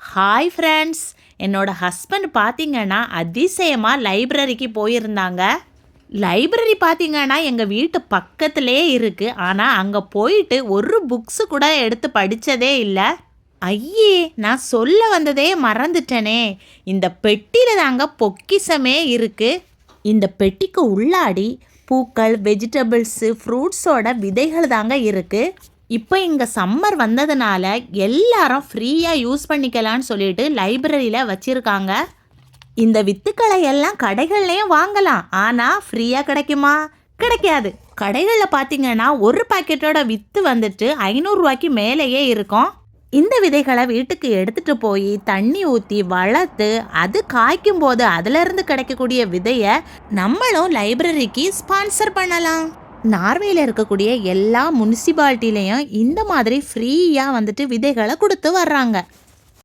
Hi friends என்னோட husband பார்த்தீங்கன்னா அதிசயமாக லைப்ரரிக்கு போயிருந்தாங்க. லைப்ரரி பார்த்தீங்கன்னா எங்கள் வீட்டு பக்கத்துலேயே இருக்குது ஆனால் அங்கே போயிட்டு ஒரு புக்ஸு கூட எடுத்து படித்ததே இல்லை. ஐயே நான் சொல்ல வந்ததே மறந்துட்டேனே. இந்த பெட்டியில் தாங்க பொக்கிஷமே இருக்குது இந்த பெட்டிக்கு உள்ளாடி பூக்கள் வெஜிடபிள்ஸு ஃப்ரூட்ஸோட விதைகள் தாங்க இருக்குது இப்போ இங்கே சம்மர் வந்ததுனால எல்லாரும் ஃப்ரீயாக யூஸ் பண்ணிக்கலாம்னு சொல்லிட்டு லைப்ரரியில் வச்சுருக்காங்க. இந்த வித்துக்களை எல்லாம் கடைகள்லையும் வாங்கலாம். ஆனால் ஃப்ரீயாக கிடைக்குமா? கிடைக்காது. கடைகளில் பார்த்தீங்கன்னா ஒரு பாக்கெட்டோட வித்து வந்துட்டு ஐநூறுரூவாய்க்கு மேலேயே இருக்கும். இந்த விதைகளை வீட்டுக்கு எடுத்துகிட்டு போய் தண்ணி ஊற்றி வளர்த்து அது காய்க்கும் போது அதிலிருந்து கிடைக்கக்கூடிய விதையை நம்மளும் லைப்ரரிக்கு ஸ்பான்சர் பண்ணலாம். நார்வேல இருக்கக்கூடிய எல்லா முனிசிபாலிட்டிலையும் இந்த மாதிரி ஃப்ரீயாக வந்துட்டு விதைகளை கொடுத்து வர்றாங்க.